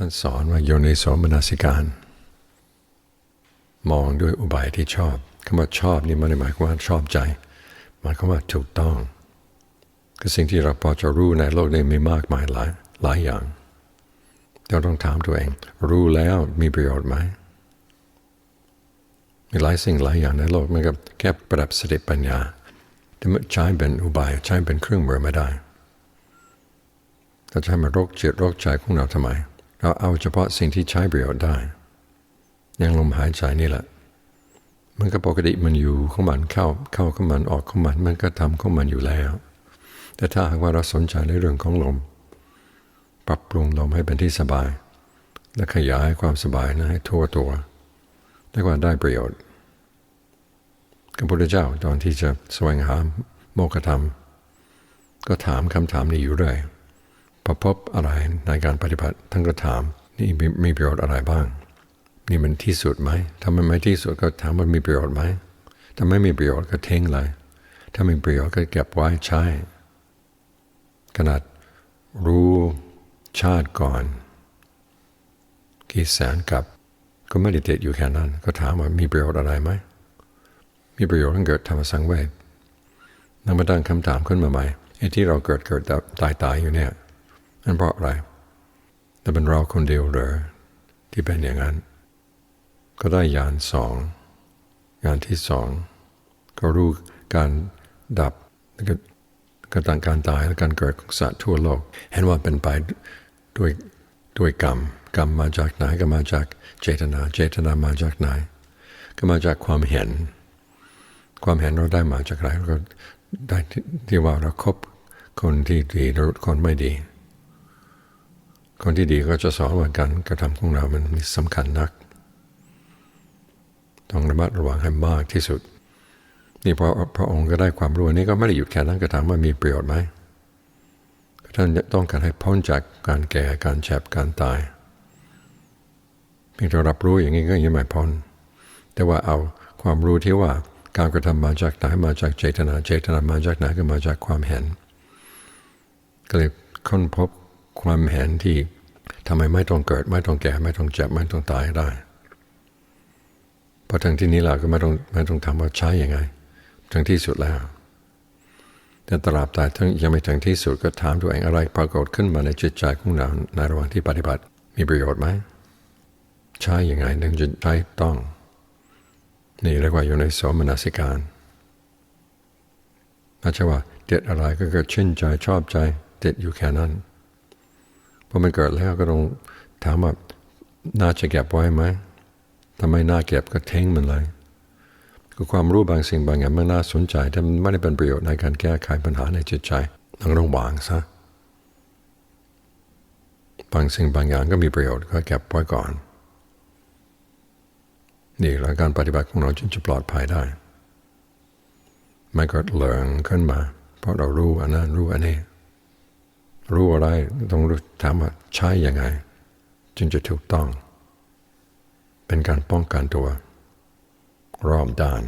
ท่านสอนว่าโยนิโสมนสิการ มองด้วยอุบายที่ชอบคำว่าชอบนี่มันหมายความว่าชอบใจหมายความว่าถูกต้องคือสิ่งที่เราพอจะรู้ในโลกนี้มีมากมายหลายหลายอย่างเราต้องถามตัวเอง รู้แล้วมีประโยชน์ไหมมีหลายสิ่งหลายอย่างในโลกมันก็แค่ประดับสติปัญญาแต่ใช้เป็นอุบายใช้เป็นเครื่องมือไม่ได้เราจะให้มันโรคจิตโรคใจของเราทำไม เราเอาเฉพาะสิ่งที่ใช้ประโยชน์ได้ อยังลมหายใจนี่แหละ มันก็ปกติมันอยู่ของมันเข้าเข้าของมันออกของมัน มันก็ทำของมันอยู่แล้ว แต่ถ้าหากว่าเราสนใจในเรื่องของลม ปรับปรุงลมให้เป็นที่สบาย และขยายความสบายนะให้ทั่วตัวเรียกว่าได้ประโยชน์พระพุทธเจ้าตอนที่จะแสวงหาโมกขธรรม ก็ถามคำถามนี้อยู่เรื่อย พอพบอะไรในการปฏิบัติทั้งก็ถาม นี่มีประโยชน์อะไรบ้าง นี่มันที่สุดไหมถ้ามันไม่ที่สุดก็ถามว่ามีประโยชน์ไหมถ้าไม่มีประโยชน์ก็เทงเลยถ้ามีประโยชน์ก็เก็บไว้ใช้ขนาดรู้ชาติก่อนกี่แสนกับ ก็ไม่ได้ติดอยู่แค่นั้น ก็ถามว่ามีประโยชน์อะไรไหมมีประโยชน์ทั้งเกิดธรรมสังเวชนำมาตั้งคำถามขึ้นมาใหม่ไอ้ที่เราเกิดเกิดตายตายอยู่เนี่ย นั่นเพราะอะไรแต่เป็นเราคนเดียวเหรอที่เป็นอย่างนั้น ก็ได้ยานสองยานที่สองก็รู้การดับการต่างการตายและการเกิดของสัตว์ทั่วโลก เห็นว่าเป็นไปด้วยด้วยกรรม กรรมมาจากไหนก็มาจากเจตนา เจตนามาจากไหน ก็มาจากความเห็น ความเห็นเราได้มาจากไหนเรก็ได้ที่ว่าเราครบคนที่ดีหรือคนไม่ดี คนที่ดีก็จะสอนว่าการกระทำของเรามันมีสำคัญนัก ต้องระมัดระวังให้มากที่สุด นี่พอพระองค์ก็ได้ความรู้นี้ก็ไม่ได้หยุดแค่นั้นก็ถามว่ามีประโยชน์ไหมท่านต้องการให้พ้นจากการแก่การแฉบการตายเพียงแต่รับรู้อย่างนี้ก็ยังไม่พ้นแต่ว่าเอาความรู้ที่ว่าการกระทำมาจากไหนมาจากเจตนาเจตนามาจากไหนก็มาจากความเห็นก็เลยค้นพบ ความเห็นที่ทำไมไม่ต้องเกิด ไม่ต้องแก่ ไม่ต้องเจ็บ ไม่ต้องตายได้พอถึงที่นี้เราก็ไม่ต้องไม่ต้องทำว่าใช้ยังไงถึงที่สุดแล้วแต่ตราบใดทั้งยังไม่ถึงที่สุดก็ถามตัวเองอะไรปรากฏขึ้นมาในจิตใจของเราในระหว่างที่ปฏิบัติ มีประโยชน์ไหมใช้ยังไงถึงจะใช้ต้อง นี่เรียกว่าอยู่ในสมนสิการอาจจะว่าเด็ดอะไรก็เกิดชื่นใจชอบใจเด็ดอยู่แค่นั้น พอมันเกิดแล้วก็ต้องถามว่าน่าจะเก็บไว้ไหมทำไมน่าเก็บก็เท้งมันเลยคือความรู้บางสิ่งบางอย่างมันน่าสนใจ แต่มันไม่ได้เป็นประโยชน์ในการแก้ไขปัญหาในจิตใจต้องต้องวางซะบางสิ่งบางอย่างก็มีประโยชน์ก็เก็บไว้ก่อน นี่แล้วการปฏิบัติของเราจึงจะปลอดภัยได้ไม่ก็เหลืองขึ้นมา เพราะเรารู้อันนั้นรู้อันนี้ รู้อะไรต้องรู้ถามว่าใช้ยังไง จึงจะถูกต้อง เป็นการป้องกันตัว รอบด้าน